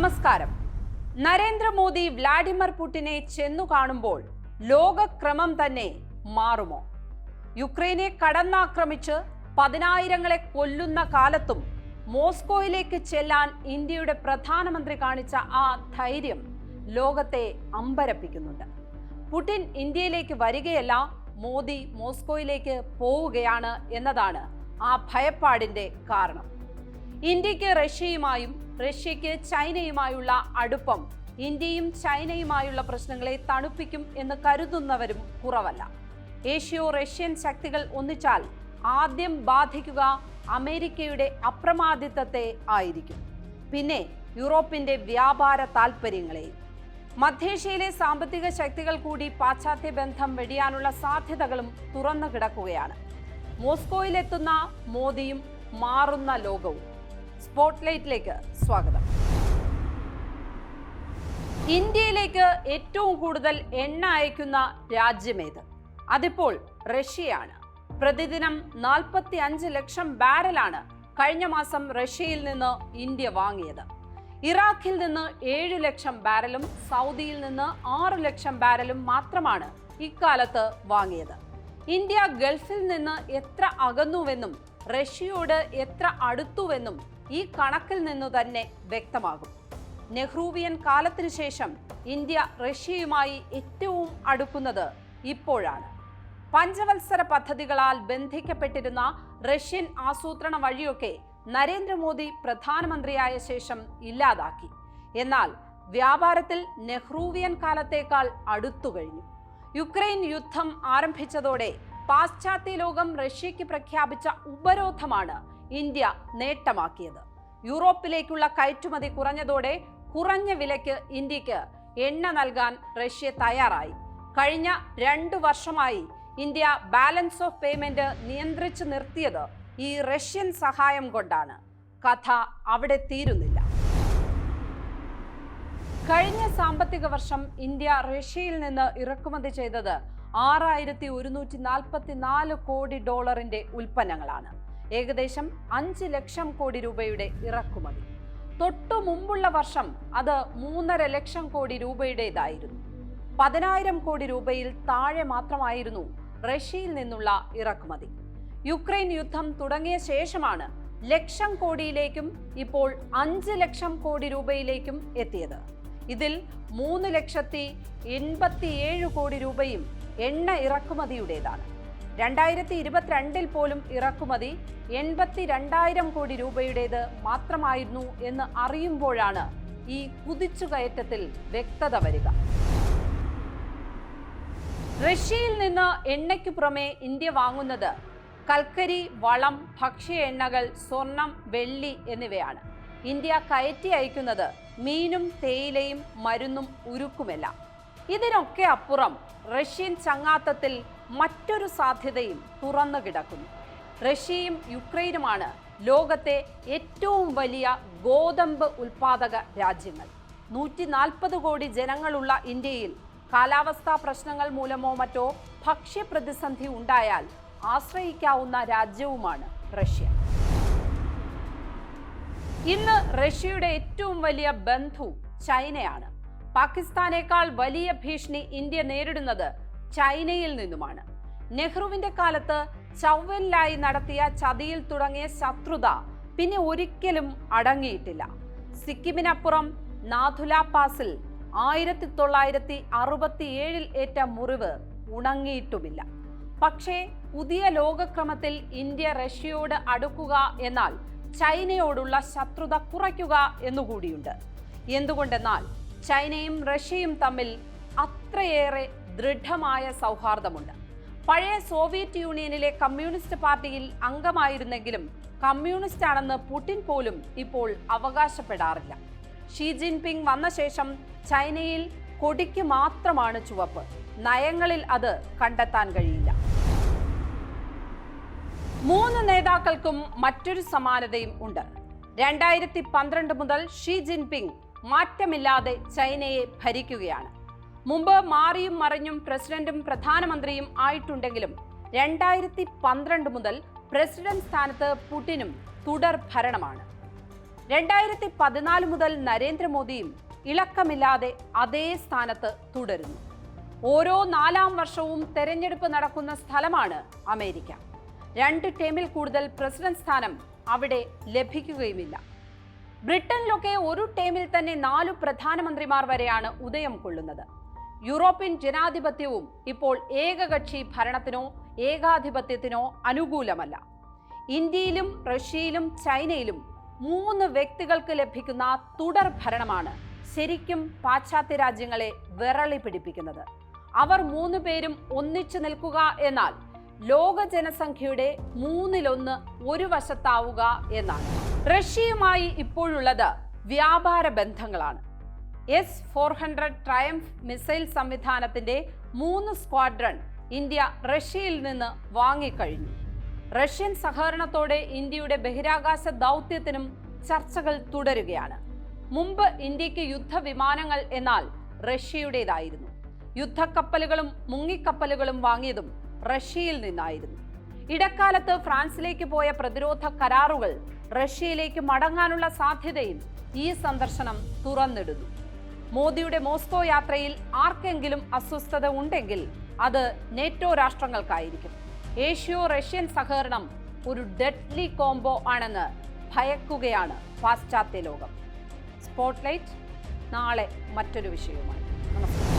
നമസ്കാരം. നരേന്ദ്രമോദി വ്ലാഡിമിർ പുടിനെ ചെന്നു കാണുമ്പോൾ ലോകക്രമം തന്നെ മാറുമോ? യുക്രൈനെ കടന്നാക്രമിച്ച് പതിനായിരങ്ങളെ കൊല്ലുന്ന കാലത്തും മോസ്കോയിലേക്ക് ചെല്ലാൻ ഇന്ത്യയുടെ പ്രധാനമന്ത്രി കാണിച്ച ആ ധൈര്യം ലോകത്തെ അമ്പരപ്പിക്കുന്നുണ്ട്. പുടിൻ ഇന്ത്യയിലേക്ക് വരികയല്ല മോദി മോസ്കോയിലേക്ക് പോവുകയാണ് എന്നതാണ് ആ ഭയപ്പാടിന്റെ കാരണം. ഇന്ത്യയ്ക്ക് റഷ്യയുമായും റഷ്യയ്ക്ക് ചൈനയുമായുള്ള അടുപ്പം ഇന്ത്യയും ചൈനയുമായുള്ള പ്രശ്നങ്ങളെ തണുപ്പിക്കും എന്ന് കരുതുന്നവരും കുറവല്ല. ഏഷ്യോ റഷ്യൻ ശക്തികൾ ഒന്നിച്ചാൽ ആദ്യം ബാധിക്കുക അമേരിക്കയുടെ അപ്രമാദിത്വത്തെ ആയിരിക്കും. പിന്നെ യൂറോപ്പിന്റെ വ്യാപാര താൽപ്പര്യങ്ങളെയും മധ്യേഷ്യയിലെ സാമ്പത്തിക ശക്തികൾ കൂടി പാശ്ചാത്യ ബന്ധം വെടിയാനുള്ള സാധ്യതകളും തുറന്നു കിടക്കുകയാണ്. മോസ്കോയിലെത്തുന്ന മോദിയും മാറുന്ന ലോകവും. സ്പോട്ട്ലൈറ്റിലേക്ക് സ്വാഗതം. ഇന്ത്യയിലേക്ക് ഏറ്റവും കൂടുതൽ എണ്ണ അയക്കുന്ന രാജ്യമേത്? അതിപ്പോൾ റഷ്യയാണ്. പ്രതിദിനം നാൽപ്പത്തി അഞ്ച് ലക്ഷം ബാരലാണ് കഴിഞ്ഞ മാസം റഷ്യയിൽ നിന്ന് ഇന്ത്യ വാങ്ങിയത്. ഇറാഖിൽ നിന്ന് ഏഴ് ലക്ഷം ബാരലും സൗദിയിൽ നിന്ന് ആറ് ലക്ഷം ബാരലും മാത്രമാണ് ഇക്കാലത്ത് വാങ്ങിയത്. ഇന്ത്യ ഗൾഫിൽ നിന്ന് എത്ര അകന്നുവെന്നും റഷ്യയോട് എത്ര അടുത്തുവെന്നും ഈ കണക്കിൽ നിന്നു തന്നെ വ്യക്തമാകും. നെഹ്റൂവിയൻ കാലത്തിനു ശേഷം ഇന്ത്യ റഷ്യയുമായി ഏറ്റവും അടുക്കുന്നത് ഇപ്പോഴാണ്. പഞ്ചവത്സര പദ്ധതികളാൽ ബന്ധിക്കപ്പെട്ടിരുന്ന റഷ്യൻ ആസൂത്രണ വഴിയൊക്കെ നരേന്ദ്രമോദി പ്രധാനമന്ത്രിയായ ശേഷം ഇല്ലാതാക്കി. എന്നാൽ വ്യാപാരത്തിൽ നെഹ്റൂവിയൻ കാലത്തേക്കാൾ അടുത്തു കഴിഞ്ഞു. യുക്രൈൻ യുദ്ധം ആരംഭിച്ചതോടെ പാശ്ചാത്യ ലോകം റഷ്യയ്ക്ക് പ്രഖ്യാപിച്ച ഉപരോധമാണ് ഇന്ത്യ നേട്ടമാക്കിയത്. യൂറോപ്പിലേക്കുള്ള കയറ്റുമതി കുറഞ്ഞതോടെ കുറഞ്ഞ വിലയ്ക്ക് ഇന്ത്യയ്ക്ക് എണ്ണ നൽകാൻ റഷ്യ തയ്യാറായി. കഴിഞ്ഞ രണ്ടു വർഷമായി ഇന്ത്യ ബാലൻസ് ഓഫ് പേയ്മെന്റ് നിയന്ത്രിച്ചു നിർത്തിയത് ഈ റഷ്യൻ സഹായം കൊണ്ടാണ്. കഥ അവിടെ തീരുന്നില്ല. കഴിഞ്ഞ സാമ്പത്തിക വർഷം ഇന്ത്യ റഷ്യയിൽ നിന്ന് ഇറക്കുമതി ചെയ്തത് ആറായിരത്തി ഒരുന്നൂറ്റി നാൽപ്പത്തി നാല് കോടി ഡോളറിന്റെ ഉൽപ്പന്നങ്ങളാണ്. ഏകദേശം അഞ്ച് ലക്ഷം കോടി രൂപയുടെ ഇറക്കുമതി. തൊട്ടു മുമ്പുള്ള വർഷം അത് മൂന്നര ലക്ഷം കോടി രൂപയുടേതായിരുന്നു. പതിനായിരം കോടി രൂപയിൽ താഴെ മാത്രമായിരുന്നു റഷ്യയിൽ നിന്നുള്ള ഇറക്കുമതി. യുക്രൈൻ യുദ്ധം തുടങ്ങിയ ശേഷമാണ് ലക്ഷം കോടിയിലേക്കും ഇപ്പോൾ അഞ്ച് ലക്ഷം കോടി രൂപയിലേക്കും എത്തിയത്. ഇതിൽ മൂന്ന് ലക്ഷത്തി എൺപത്തിയേഴ് കോടി രൂപയും എണ്ണ ഇറക്കുമതിയുടേതാണ്. രണ്ടായിരത്തി ഇരുപത്തിരണ്ടിൽ പോലും ഇറക്കുമതി എൺപത്തി രണ്ടായിരം കോടി രൂപയുടേത് മാത്രമായിരുന്നു എന്ന് അറിയുമ്പോഴാണ് ഈ കുതിച്ചുകയറ്റത്തിൽ വ്യക്തത വരിക. റഷ്യയിൽ നിന്ന് എണ്ണയ്ക്ക് പുറമെ ഇന്ത്യ വാങ്ങുന്നത് കൽക്കരി വളം ഭക്ഷ്യ എണ്ണകൾ സ്വർണം വെള്ളി എന്നിവയാണ്. ഇന്ത്യ കയറ്റി അയക്കുന്നത് മീനും തേയിലയും മരുന്നും ഉരുക്കുമെല്ലാം. ഇതിനൊക്കെ അപ്പുറം റഷ്യൻ ചങ്ങാത്തത്തിൽ മറ്റൊരു സാധ്യതയും തുറന്നു കിടക്കുന്നു റഷ്യയും യുക്രൈനുമാണ് ലോകത്തെ ഏറ്റവും വലിയ ഗോതമ്പ് ഉൽപാദക രാജ്യങ്ങൾ. നൂറ്റി നാൽപ്പത് കോടി ജനങ്ങളുള്ള ഇന്ത്യയിൽ കാലാവസ്ഥാ പ്രശ്നങ്ങൾ മൂലമോ മറ്റോ ഭക്ഷ്യപ്രതിസന്ധി ഉണ്ടായാൽ ആശ്രയിക്കാവുന്ന രാജ്യവുമാണ് റഷ്യ. ഇന്ന് റഷ്യയുടെ ഏറ്റവും വലിയ ബന്ധു ചൈനയാണ്. പാകിസ്ഥാനേക്കാൾ വലിയ ഭീഷണി ഇന്ത്യ നേരിടുന്നത് ചൈനയിൽ നിന്നുമാണ്. നെഹ്റുവിന്റെ കാലത്ത് ചൗവലിലായി നടത്തിയ ചതിയിൽ തുടങ്ങിയ ശത്രുത പിന്നെ ഒരിക്കലും അടങ്ങിയിട്ടില്ല. സിക്കിമിനപ്പുറം നാഥുല പാസിൽ ആയിരത്തി തൊള്ളായിരത്തി അറുപത്തിയേഴിൽ ഏറ്റ മുറിവ് ഉണങ്ങിയിട്ടുമില്ല. പക്ഷേ പുതിയ ലോകക്രമത്തിൽ ഇന്ത്യ റഷ്യയോട് അടുക്കുക എന്നാൽ ചൈനയോടുള്ള ശത്രുത കുറയ്ക്കുക എന്നുകൂടിയുണ്ട്. എന്തുകൊണ്ടെന്നാൽ ചൈനയും റഷ്യയും തമ്മിൽ അത്രയേറെ ദൃഢമായ സൗഹാർദ്ദമുണ്ട്. പഴയ സോവിയറ്റ് യൂണിയനിലെ കമ്മ്യൂണിസ്റ്റ് പാർട്ടിയിൽ അംഗമായിരുന്നെങ്കിലും കമ്മ്യൂണിസ്റ്റ് ആണെന്ന് പുടിൻ പോലും ഇപ്പോൾ അവകാശപ്പെടാറില്ല. ഷീ ജിൻപിങ് വന്ന ശേഷം ചൈനയിൽ കൊടിക്ക് മാത്രമാണ് ചുവപ്പ്. നയങ്ങളിൽ അത് കണ്ടെത്താൻ കഴിയില്ല. മൂന്ന് നേതാക്കൾക്കും മറ്റൊരു സമാനതയും ഉണ്ട്. രണ്ടായിരത്തി പന്ത്രണ്ട് മുതൽ ഷീ ജിൻപിങ് മാറ്റമില്ലാതെ ചൈനയെ ഭരിക്കുകയാണ്. മുമ്പ് മാറിയും മറിഞ്ഞും പ്രസിഡന്റും പ്രധാനമന്ത്രിയും ആയിട്ടുണ്ടെങ്കിലും രണ്ടായിരത്തി പന്ത്രണ്ട് മുതൽ പ്രസിഡന്റ് സ്ഥാനത്ത് പുടിനും തുടർ ഭരണമാണ്. രണ്ടായിരത്തി പതിനാല് മുതൽ നരേന്ദ്രമോദിയും ഇളക്കമില്ലാതെ അതേ സ്ഥാനത്ത് തുടരുന്നു. ഓരോ നാലാം വർഷവും തെരഞ്ഞെടുപ്പ് നടക്കുന്ന സ്ഥലമാണ് അമേരിക്ക. രണ്ട് ടേമിൽ കൂടുതൽ പ്രസിഡന്റ് സ്ഥാനം അവിടെ ലഭിക്കുകയുമില്ല. ബ്രിട്ടനിലൊക്കെ ഒരു ടേമിൽ തന്നെ നാലു പ്രധാനമന്ത്രിമാർ വരെയാണ് ഉദയം കൊള്ളുന്നത്. യൂറോപ്യൻ ജനാധിപത്യവും ഇപ്പോൾ ഏകകക്ഷി ഭരണത്തിനോ ഏകാധിപത്യത്തിനോ അനുകൂലമല്ല. ഇന്ത്യയിലും റഷ്യയിലും ചൈനയിലും മൂന്ന് വ്യക്തികൾക്ക് ലഭിക്കുന്ന തുടർ ഭരണമാണ് ശരിക്കും പാശ്ചാത്യ രാജ്യങ്ങളെ വിറളി പിടിപ്പിക്കുന്നത് അവർ മൂന്ന് പേരും ഒന്നിച്ചു നിൽക്കുക എന്നാൽ ലോക ജനസംഖ്യയുടെ മൂന്നിലൊന്ന് ഒരു വശത്താവുക എന്നാണ്. റഷ്യയുമായി ഇപ്പോഴുള്ളത് വ്യാപാര ബന്ധങ്ങളാണ്. S four hundred Triumph missile സംവിധാനത്തിന്റെ മൂന്ന് സ്ക്വാഡ്രൺ ഇന്ത്യ റഷ്യയിൽ നിന്ന് വാങ്ങിക്കഴിഞ്ഞു. റഷ്യൻ സഹകരണത്തോടെ ഇന്ത്യയുടെ ബഹിരാകാശ ദൗത്യത്തിനും ചർച്ചകൾ തുടരുകയാണ്. മുമ്പ് ഇന്ത്യയ്ക്ക് യുദ്ധവിമാനങ്ങൾ എന്നാൽ റഷ്യയുടേതായിരുന്നു. യുദ്ധക്കപ്പലുകളും മുങ്ങിക്കപ്പലുകളും വാങ്ങിയതും റഷ്യയിൽ നിന്നായിരുന്നു. ഇടക്കാലത്ത് ഫ്രാൻസിലേക്ക് പോയ പ്രതിരോധ കരാറുകൾ റഷ്യയിലേക്ക് മടങ്ങാനുള്ള സാധ്യതയും ഈ സന്ദർശനം തുറന്നിടുന്നു. മോദിയുടെ മോസ്കോ യാത്രയിൽ ആർക്കെങ്കിലും അസ്വസ്ഥത ഉണ്ടെങ്കിൽ അത് നേറ്റോ രാഷ്ട്രങ്ങൾക്കായിരിക്കും. ഏഷ്യോ റഷ്യൻ സഹകരണം ഒരു ഡെഡ്ലി കോംബോ ആണെന്ന് ഭയക്കുകയാണ് പാശ്ചാത്യ ലോകം. സ്പോട്ട്ലൈറ്റ് നാളെ മറ്റൊരു വിഷയവുമായി. നമസ്കാരം.